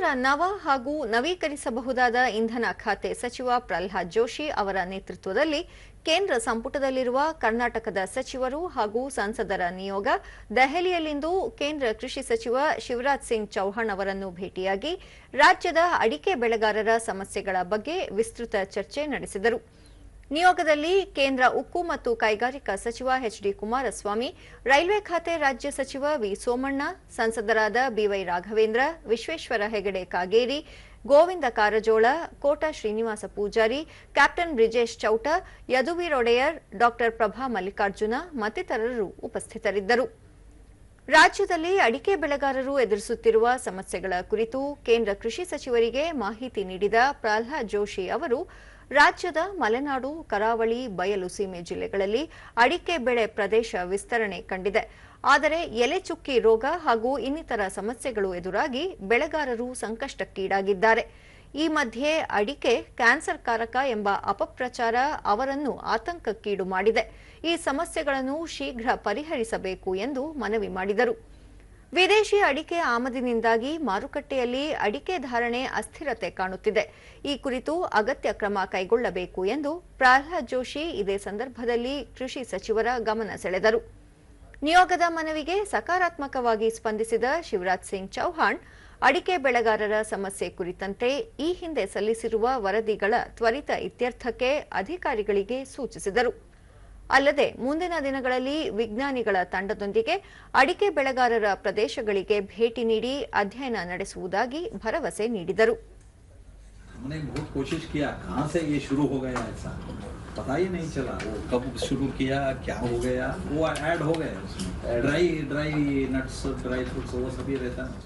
ಕೇಂದ್ರ ನವ ಹಾಗೂ ನವೀಕರಿಸಬಹುದಾದ ಇಂಧನ ಖಾತೆ ಸಚಿವ ಪ್ರಹ್ಲಾದ್ ಜೋಶಿ ಅವರ ನೇತೃತ್ವದಲ್ಲಿ ಕೇಂದ್ರ ಸಂಪುಟದಲ್ಲಿರುವ ಕರ್ನಾಟಕದ ಸಚಿವರು ಹಾಗೂ ಸಂಸದರ ನಿಯೋಗ ದೆಹಲಿಯಲ್ಲಿಂದು ಕೇಂದ್ರ ಕೃಷಿ ಸಚಿವ ಶಿವರಾಜ್ ಸಿಂಗ್ ಚೌಹಾಣ್ ಅವರನ್ನು ಭೇಟಿಯಾಗಿ ರಾಜ್ಯದ ಅಡಿಕೆ ಬೆಳೆಗಾರರ ಸಮಸ್ಯೆಗಳ ಬಗ್ಗೆ ವಿಸ್ತೃತ ಚರ್ಚೆ ನಡೆಸಿದರು. ನಿಯೋಗದಲ್ಲಿ ಕೇಂದ್ರ ಉಕ್ಕು ಮತ್ತು ಕೈಗಾರಿಕಾ ಸಚಿವ ಎಚ್ ಡಿ ಕುಮಾರಸ್ವಾಮಿ, ರೈಲ್ವೆ ಖಾತೆ ರಾಜ್ಯ ಸಚಿವ ವಿ ಸೋಮಣ್ಣ, ಸಂಸದರಾದ B Y Raghavendra, Vishweshwar Hegde Kageri, Govind Karjol, Kota Srinivas Poojary, captain Brijesh Chowta, Yaduveer Wadiyar, doctor Prabha Mallikarjun ಮತ್ತಿತರರು ಉಪಸ್ಥಿತರಿದ್ದರು. ರಾಜ್ಯದಲ್ಲಿ ಅಡಿಕೆ ಬೆಳೆಗಾರರು ಎದುರಿಸುತ್ತಿರುವ ಸಮಸ್ಯೆಗಳ ಕುರಿತು ಕೇಂದ್ರ ಕೃಷಿ ಸಚಿವರಿಗೆ ಮಾಹಿತಿ ನೀಡಿದ ಪ್ರಹ್ಲಾದ್ ಜೋಶಿ ಅವರು ರಾಜ್ಯದ ಮಲೆನಾಡು, ಕರಾವಳಿ, ಬಯಲು ಸೀಮೆ ಜಿಲ್ಲೆಗಳಲ್ಲಿ ಅಡಿಕೆ ಬೆಳೆ ಪ್ರದೇಶ ವಿಸ್ತರಣೆ ಕಂಡಿದೆ. ಆದರೆ ಎಲೆ ಚುಕ್ಕಿ ರೋಗ ಹಾಗೂ ಇನ್ನಿತರ ಸಮಸ್ಯೆಗಳು ಎದುರಾಗಿ ಬೆಳೆಗಾರರು ಸಂಕಷ್ಟಕ್ಕೀಡಾಗಿದ್ದಾರೆ. ಈ ಮಧ್ಯೆ ಅಡಿಕೆ ಕ್ಯಾನ್ಸರ್ ಕಾರಕ ಎಂಬ ಅಪಪ್ರಚಾರ ಅವರನ್ನು ಆತಂಕಕ್ಕೀಡು ಮಾಡಿದೆ. ಈ ಸಮಸ್ಯೆಗಳನ್ನು ಶೀಘ್ರ ಪರಿಹರಿಸಬೇಕು ಎಂದು ಮನವಿ ಮಾಡಿದರು. ವಿದೇಶಿ ಅಡಿಕೆ ಆಮದಿನಿಂದಾಗಿ ಮಾರುಕಟ್ಟೆಯಲ್ಲಿ ಅಡಿಕೆ ಧಾರಣೆ ಅಸ್ಥಿರತೆ ಕಾಣುತ್ತಿದೆ. ಈ ಕುರಿತು ಅಗತ್ಯ ಕ್ರಮ ಕೈಗೊಳ್ಳಬೇಕು ಎಂದು ಪ್ರಹ್ಲಾದ್ ಜೋಶಿ ಇದೇ ಸಂದರ್ಭದಲ್ಲಿ ಕೃಷಿ ಸಚಿವರ ಗಮನ ಸೆಳೆದರು. ನಿಯೋಗದ ಮನವಿಗೆ ಸಕಾರಾತ್ಮಕವಾಗಿ ಸ್ಪಂದಿಸಿದ ಶಿವರಾಜ್ ಸಿಂಗ್ ಚೌಹಾಣ್, ಅಡಿಕೆ ಬೆಳೆಗಾರರ ಸಮಸ್ಯೆ ಕುರಿತಂತೆ ಈ ಹಿಂದೆ ಸಲ್ಲಿಸಿರುವ ವರದಿಗಳ ತ್ವರಿತ ಇತ್ಯರ್ಥಕ್ಕೆ ಅಧಿಕಾರಿಗಳಿಗೆ ಸೂಚಿಸಿದರು. ಅಲ್ಲದೆ ಮುಂದಿನ ದಿನಗಳಲ್ಲಿ ವಿಜ್ಞಾನಿಗಳ ತಂಡದೊಂದಿಗೆ ಅಡಿಕೆ ಬೆಳೆಗಾರರ ಪ್ರದೇಶಗಳಿಗೆ ಭೇಟಿ ನೀಡಿ ಅಧ್ಯಯನ ನಡೆಸುವುದಾಗಿ ಭರವಸೆ ನೀಡಿದರು हमने बहुत कोशिश किया कहाँ से ये शुरू हो गया ऐसा पता ही नहीं चला वो कब शुरू किया क्या हो गया वो ऐड हो गए उसमें dry dry nuts dry fruits वो सभी रहता है